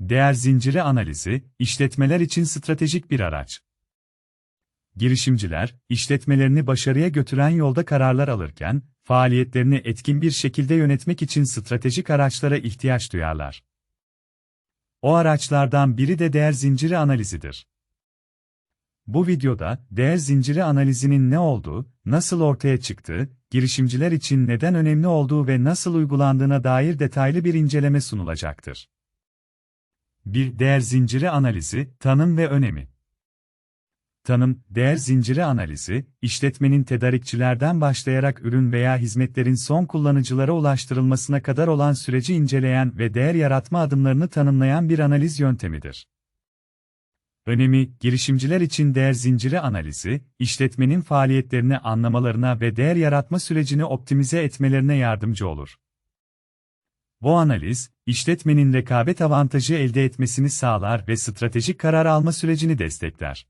Değer zinciri analizi, işletmeler için stratejik bir araç. Girişimciler, işletmelerini başarıya götüren yolda kararlar alırken, faaliyetlerini etkin bir şekilde yönetmek için stratejik araçlara ihtiyaç duyarlar. O araçlardan biri de değer zinciri analizidir. Bu videoda, değer zinciri analizinin ne olduğu, nasıl ortaya çıktığı, girişimciler için neden önemli olduğu ve nasıl uygulandığına dair detaylı bir inceleme sunulacaktır. Bir değer zinciri analizi, tanım ve önemi. Tanım, değer zinciri analizi, işletmenin tedarikçilerden başlayarak ürün veya hizmetlerin son kullanıcılara ulaştırılmasına kadar olan süreci inceleyen ve değer yaratma adımlarını tanımlayan bir analiz yöntemidir. Önemi, girişimciler için değer zinciri analizi, işletmenin faaliyetlerini anlamalarına ve değer yaratma sürecini optimize etmelerine yardımcı olur. Bu analiz, işletmenin rekabet avantajı elde etmesini sağlar ve stratejik karar alma sürecini destekler.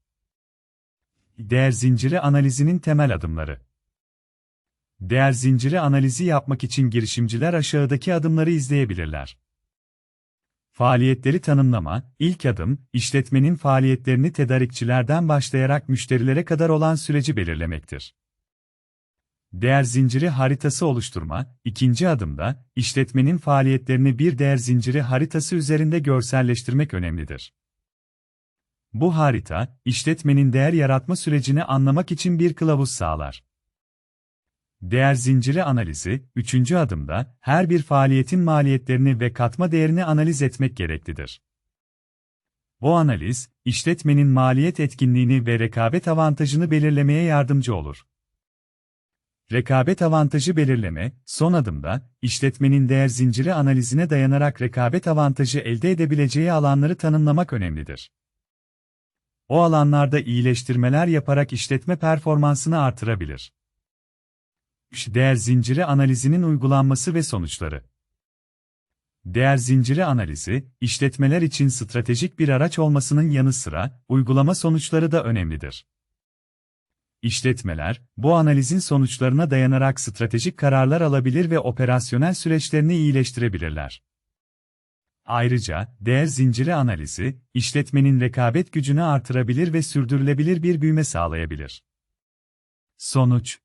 Değer zinciri analizinin temel adımları. Değer zinciri analizi yapmak için girişimciler aşağıdaki adımları izleyebilirler. Faaliyetleri tanımlama, ilk adım, işletmenin faaliyetlerini tedarikçilerden başlayarak müşterilere kadar olan süreci belirlemektir. Değer zinciri haritası oluşturma, ikinci adımda, işletmenin faaliyetlerini bir değer zinciri haritası üzerinde görselleştirmek önemlidir. Bu harita, işletmenin değer yaratma sürecini anlamak için bir kılavuz sağlar. Değer zinciri analizi, üçüncü adımda, her bir faaliyetin maliyetlerini ve katma değerini analiz etmek gereklidir. Bu analiz, işletmenin maliyet etkinliğini ve rekabet avantajını belirlemeye yardımcı olur. Rekabet avantajı belirleme, son adımda, işletmenin değer zinciri analizine dayanarak rekabet avantajı elde edebileceği alanları tanımlamak önemlidir. O alanlarda iyileştirmeler yaparak işletme performansını artırabilir. Değer zinciri analizinin uygulanması ve sonuçları. Değer zinciri analizi, işletmeler için stratejik bir araç olmasının yanı sıra, uygulama sonuçları da önemlidir. İşletmeler, bu analizin sonuçlarına dayanarak stratejik kararlar alabilir ve operasyonel süreçlerini iyileştirebilirler. Ayrıca, değer zinciri analizi, işletmenin rekabet gücünü artırabilir ve sürdürülebilir bir büyüme sağlayabilir. Sonuç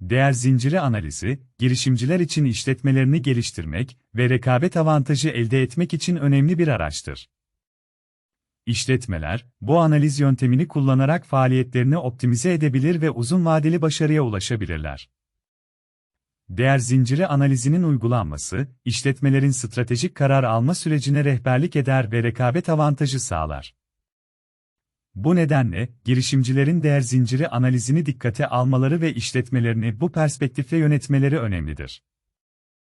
Değer zinciri analizi, girişimciler için işletmelerini geliştirmek ve rekabet avantajı elde etmek için önemli bir araçtır. İşletmeler, bu analiz yöntemini kullanarak faaliyetlerini optimize edebilir ve uzun vadeli başarıya ulaşabilirler. Değer zinciri analizinin uygulanması, işletmelerin stratejik karar alma sürecine rehberlik eder ve rekabet avantajı sağlar. Bu nedenle, girişimcilerin değer zinciri analizini dikkate almaları ve işletmelerini bu perspektifle yönetmeleri önemlidir.